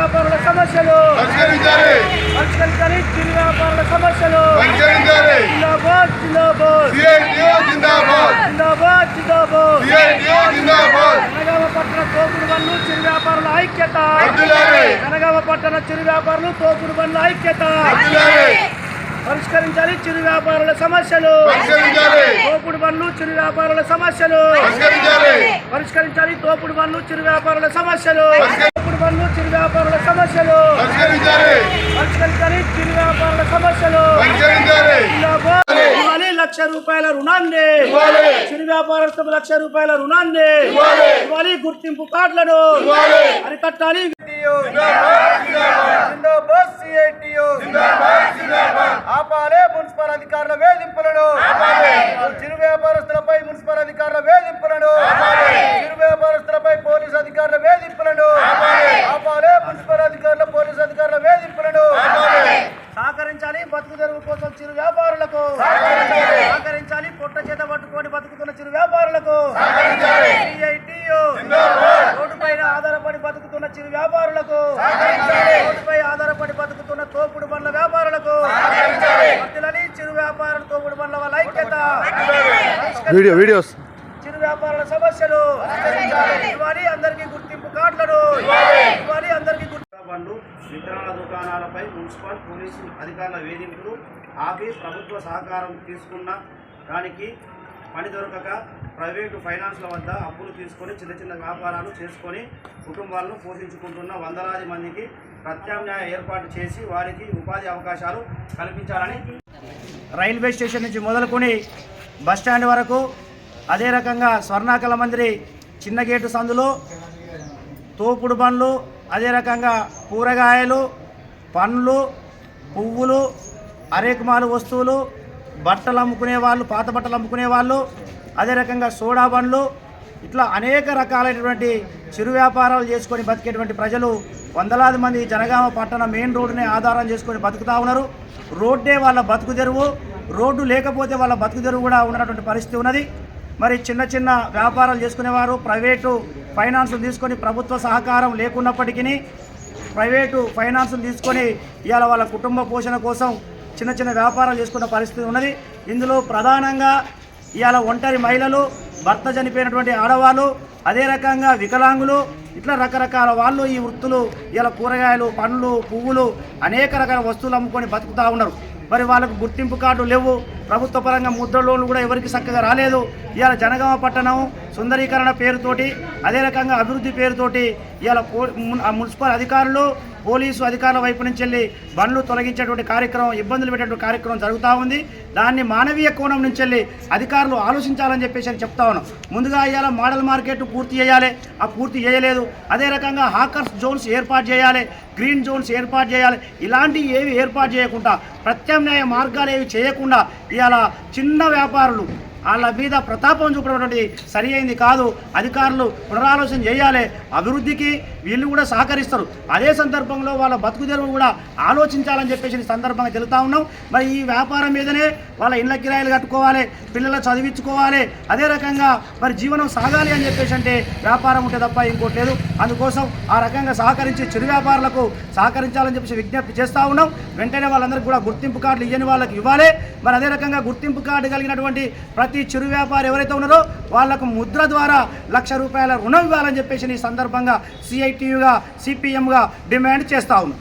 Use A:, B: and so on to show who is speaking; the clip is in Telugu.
A: వ్యాపారుల సమస్యలు.
B: పరిష్కరించాలి.
A: చిరు వ్యాపారుల సమస్యలు. జిందాబాద్ జిందాబాద్.
B: జిందాబాద్.
A: జిందాబాద్ జిందాబాద్.
B: సిఐటిఓ జిందాబాద్.
A: జనగామ పట్టణ తోపుడు బండ్లు చిరు వ్యాపారుల ఐక్యత. జనగామ పట్టణ చిరు వ్యాపారులు తోపుడు బండ్ల ఐక్యత. పరిష్కరించాలి. చిరు వ్యాపారుల సమస్యలు. తోపుడు బండ్లు చిరు వ్యాపారుల సమస్యలు.
B: పరిష్కరించాలి.
A: పరిష్కరించాలి. తోపుడు బండ్లు చిరు వ్యాపారుల సమస్యలు. తోపుడు బండ్లు చిరు వ్యాపారుల సమస్యలు.
B: పరిష్కరించాలి.
A: చిరు వ్యాపారుల సమస్యలు. ఇవ్వాలి. లక్ష రూపాయల రుణాన్ని. చిరు వ్యాపారస్తులకు లక్ష రూపాయల రుణాన్ని.
B: ఇవ్వాలి.
A: గుర్తింపు కార్డులను. అరికట్టాలి
C: జిందాబాద్ సిఐటియు ఆపాలే మున్సిపల్ అధికారుల వేధింపులను చిరు వ్యాపారస్తులపై మున్సిపల్ అధికారుల వేధింపులను చిరు వ్యాపారస్తులపై పోలీస్ అధికారుల వేధింపులను ఆపాలే మున్సిపల్ అధికారుల పోలీస్ అధికారుల వేధింపులను
A: సహకరించాలి బతుకు తెరువు కోసం చిరు వ్యాపారులకు సహకరించాలి పొట్ట పట్టుకొని బతుకుతున్న చిరు వ్యాపారులకు. CITU. రోడ్డుపై ఆధారపడి బతుకుతున్న చిరు వ్యాపారులకు. రోడ్డుపై ఆధారపడి బతుకుతున్న తోపుడు బండ్ల వ్యాపారులకు. వర్ధిల్లాలి చిరు వ్యాపారుల తోపుడు బండ్ల వాళ్ళ ఐక్యత.
D: Video videos.
A: చిరు వ్యాపారుల సమస్యలు. ఇవ్వాలి అందరికీ గుర్తింపు కార్డులను. ఇవ్వాలి అందరికీ గుర్తింపు బండ్లు విత్తనాల దుకాణాలపై మున్సిపల్ పోలీసు అధికారుల వేధింపులు ఆపి ప్రభుత్వ సహకారం తీసుకున్న దానికి పని దొరకక ప్రైవేటు ఫైనాన్స్ల వద్ద అప్పులు తీసుకొని చిన్న చిన్న వ్యాపారాలు చేసుకొని కుటుంబాలను పోషించుకుంటున్న వందలాది మందికి ప్రత్యామ్నాయ ఏర్పాటు చేసి వారికి ఉపాధి అవకాశాలు కల్పించాలని రైల్వే స్టేషన్ నుంచి మొదలుకొని బస్ స్టాండ్ వరకు అదే రకంగా స్వర్ణాకల మందిరి చిన్న గేటు సందులు తోపుడు బండ్లు అదే రకంగా కూరగాయలు పండ్లు పువ్వులు అరేకుమాలు వస్తువులు బట్టలు అమ్ముకునే వాళ్ళు పాత బట్టలు అమ్ముకునే వాళ్ళు అదే రకంగా సోడా బండ్లు ఇట్లా అనేక రకాలైనటువంటి చిరు వ్యాపారాలు చేసుకొని బతికేటువంటి ప్రజలు వందలాది మంది జనగామ పట్టణ మెయిన్ రోడ్డునే ఆధారం చేసుకొని బతుకుతా ఉన్నారు. రోడ్డే వాళ్ళ బతుకు తెరువు. రోడ్డు లేకపోతే వాళ్ళ బతుకు తెరువు కూడా ఉన్నటువంటి పరిస్థితి ఉన్నది. మరి చిన్న చిన్న వ్యాపారాలు చేసుకునేవారు ప్రైవేటు ఫైనాన్సులు తీసుకొని ప్రభుత్వ సహకారం లేకున్నప్పటికీ ప్రైవేటు ఫైనాన్సులు తీసుకొని ఇవాళ వాళ్ళ కుటుంబ పోషణ కోసం చిన్న చిన్న వ్యాపారాలు చేసుకున్న పరిస్థితి ఉన్నది. ఇందులో ప్రధానంగా ఇవాళ ఒంటరి మహిళలు భర్త చనిపోయినటువంటి ఆడవాళ్ళు అదే రకంగా వికలాంగులు ఇట్లా రకరకాల వాళ్ళు ఈ వృత్తులు ఇలా కూరగాయలు పండ్లు పువ్వులు అనేక రకాల వస్తువులు అమ్ముకొని బతుకుతూ ఉన్నారు. మరి వాళ్ళకు గుర్తింపు కార్డు లేవు. ప్రభుత్వ పరంగా ముద్ర లోన్లు కూడా ఎవరికి చక్కగా రాలేదు. ఇవాళ జనగామ పట్టణం సుందరీకరణ పేరుతోటి అదే రకంగా అభివృద్ధి పేరుతోటి ఇవాళ మున్సిపల్ అధికారులు పోలీసు అధికారుల వైపు నుంచి వెళ్ళి బండ్లు తొలగించేటువంటి కార్యక్రమం ఇబ్బందులు పెట్టేటువంటి కార్యక్రమం జరుగుతూ ఉంది. దాన్ని మానవీయ కోణం నుంచి వెళ్ళి అధికారులు ఆలోచించాలని చెప్పేసి అని చెప్తా ఉన్నాం. ముందుగా ఇవాళ మోడల్ మార్కెట్ పూర్తి చేయాలి. ఆ పూర్తి చేయలేదు. అదే రకంగా హాకర్స్ జోన్స్ ఏర్పాటు చేయాలి. గ్రీన్ జోన్స్ ఏర్పాటు చేయాలి. ఇలాంటివి ఏవి ఏర్పాటు చేయకుండా ప్రత్యామ్నాయ మార్గాలు ఏవి చేయకుండా ఇవాళ చిన్న వ్యాపారులు వాళ్ళ మీద ప్రతాపం చూపడం సరి అయింది కాదు. అధికారులు పునరాలోచన చేయాలి. అభివృద్ధికి వీళ్ళు కూడా సహకరిస్తారు. అదే సందర్భంలో వాళ్ళ బతుకు తెరువు కూడా ఆలోచించాలని చెప్పేసి సందర్భంగా తెలుతా ఉన్నాం. మరి ఈ వ్యాపారం మీదనే వాళ్ళ ఇళ్ళ కిరాయిలు కట్టుకోవాలి పిల్లలు చదివించుకోవాలి. అదే రకంగా మరి జీవనం సాగాలి అని చెప్పేసి అంటే వ్యాపారం ఉంటే తప్ప ఇంకోటి లేదు. అందుకోసం ఆ రకంగా సహకరించి చిరు వ్యాపారులకు సహకరించాలని చెప్పేసి విజ్ఞప్తి చేస్తూ ఉన్నాం. వెంటనే వాళ్ళందరికీ కూడా గుర్తింపు కార్డులు ఇవ్వని వాళ్ళకి ఇవ్వాలి. మరి అదే రకంగా గుర్తింపు కార్డు కలిగినటువంటి ప్రతి చిరు వ్యాపారి ఎవరైతే ఉన్నారో వాళ్ళకు ముద్ర ద్వారా లక్ష రూపాయల రుణం ఇవ్వాలని చెప్పేసి ఈ సందర్భంగా సిఐటియుగా సిపిఎంగా డిమాండ్ చేస్తా ఉన్నాం.